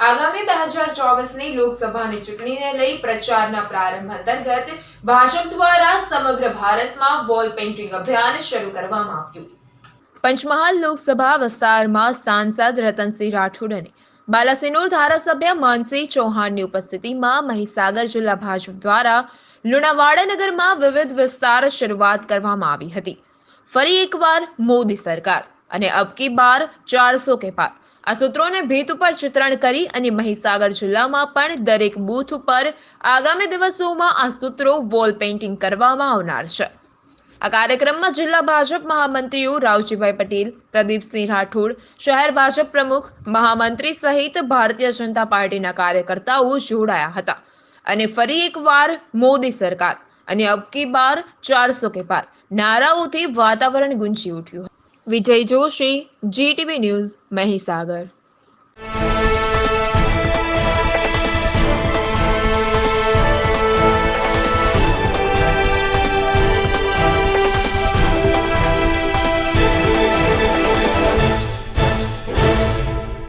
આગામી બે હજાર ચોવીસની લોકસભાની ચૂંટણીને લઈ પ્રચારના પ્રારંભ અંતર્ગત ભાજપ દ્વારા સમગ્ર ભારતમાં વોલ પેઇન્ટિંગ અભિયાન શરૂ કરવામાં આવ્યું. પંચમહાલ લોકસભા વિસ્તારમાં સાંસદ રતનસિંહ રાઠોડ અને બાલાસિનોર ધારાસભ્ય માનસિંહ ચૌહાણની ઉપસ્થિતિમાં મહીસાગર જિલ્લા ભાજપ દ્વારા લુણાવાડા નગરમાં વિવિધ વિસ્તાર શરૂઆત કરવામાં આવી હતી. ફરી એકવાર મોદી સરકાર અને અબકી બાર ચારસો કે પાર આ સૂત્રોને ભીત ઉપર ચિત્રણ કરી અને મહીસાગર જિલ્લામાં પણ દરેક બૂથ ઉપર આગામી દિવસોમાં આ સૂત્રો વોલ પેઇન્ટિંગ કરવામાં આવનાર છે. આ કાર્યક્રમમાં જિલ્લા ભાજપ મહામંત્રીઓ રાવજીભાઈ પટેલ, પ્રદીપસિંહ રાઠોડ, શહેર ભાજપ પ્રમુખ, મહામંત્રી સહિત ભારતીય જનતા પાર્ટીના કાર્યકર્તાઓ જોડાયા હતા. અને ફરી એકવાર મોદી સરકાર. અને અબકી બાર ચારસો કે પાર. નારાઓથી વાતાવરણ ગુંજી ઉઠ્યું વિજય જોશી જીટીવી ન્યૂઝ મહીસાગર.